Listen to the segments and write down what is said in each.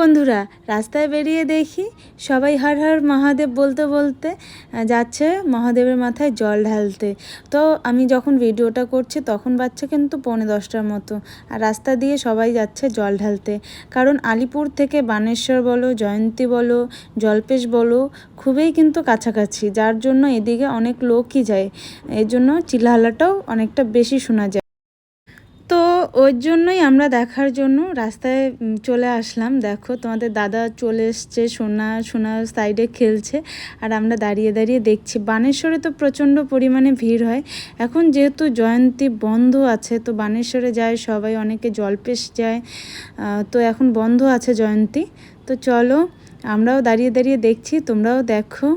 বন্ধুরা, রাস্তায় বেরিয়ে দেখি সবাই হর হর মহাদেব বলতে বলতে যাচ্ছে মহাদেবের মাথায় জল ঢালতে। তো আমি যখন ভিডিওটা করছি তখন বাচ্চা কিন্তু পৌনে দশটার মতো আর রাস্তা দিয়ে সবাই যাচ্ছে জল ঢালতে। কারণ আলিপুর থেকে বানেশ্বর বলো, জয়ন্তী বলো, জলপেশ বলো, খুবই কিন্তু কাছাকাছি। যার জন্য এদিকে অনেক লোকই যায়। এর জন্য চিল্লাহাল্লাটাও অনেকটা বেশি শোনা যায়। ওর জন্যই আমরা দেখার জন্য রাস্তায় চলে আসলাম। দেখো, তোমাদের দাদা চলে এসছে, সোনা সোনা সাইডে খেলছে। আর আমরা দাঁড়িয়ে দাঁড়িয়ে দেখছি, বানেশ্বরে তো প্রচণ্ড পরিমাণে ভিড় হয়। এখন যেহেতু জয়ন্তী বন্ধ আছে, তো বানেশ্বরে যায়, সবাই অনেকে জলপেশ যায় তো এখন বন্ধ আছে জয়ন্তী। তো চলো, আমরাও দাঁড়িয়ে দাঁড়িয়ে দেখছি, তোমরাও দেখো।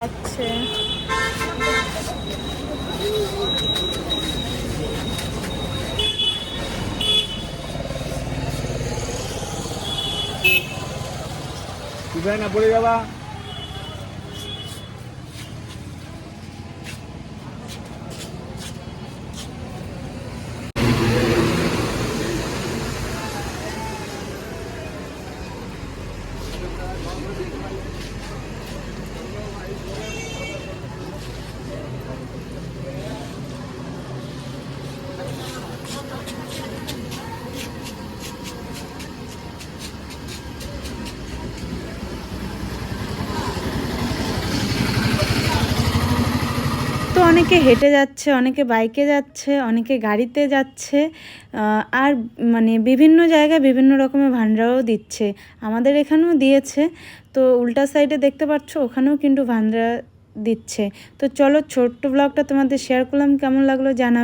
আচ্ছা। কোথায় না পড়ে যাবা অনেকে হেঁটে যাচ্ছে, অনেকে বাইকে যাচ্ছে, অনেকে গাড়িতে যাচ্ছে আর মানে বিভিন্ন জায়গায় বিভিন্ন রকমের ভান্ডারাও দিচ্ছে। আমাদের এখানেও দিয়েছে। তো উল্টা সাইডে দেখতে পাচ্ছ, ওখানেও কিন্তু ভান্ডার দিচ্ছে। তো চলো ছোট্ট ব্লগটা তোমাদের শেয়ার করলাম, কেমন লাগল জানা